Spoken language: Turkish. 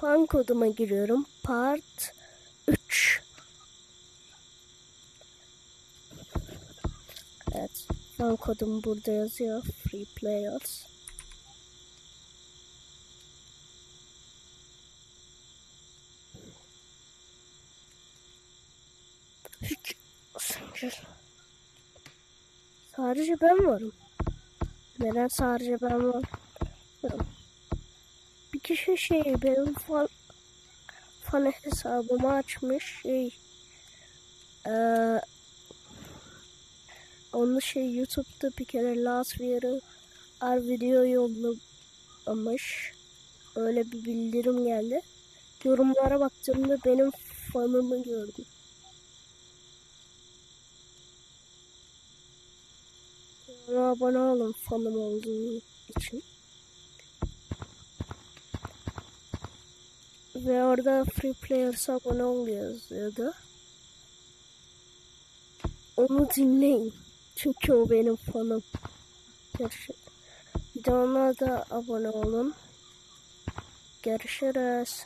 Fan koduma giriyorum. Part 3. Evet. Fan kodum burada yazıyor. Free Players. Hiç sanki sadece ben varım. Neden sadece ben varım? Bilmiyorum. Kişi şey benim fan, fan hesabımı açmış şey eee onu şey YouTube'da bir kere last video'yu ar video yollamış. Öyle bir bildirim geldi. Yorumlara baktığımda benim fanımı gördüm. Ona abone olun fanım olduğu için. Ve orada Free Players abone ol yazıyordu. Onu dinleyin. Çünkü o benim fanım. Görüşürüz. Bir de ona da abone olun. Görüşürüz.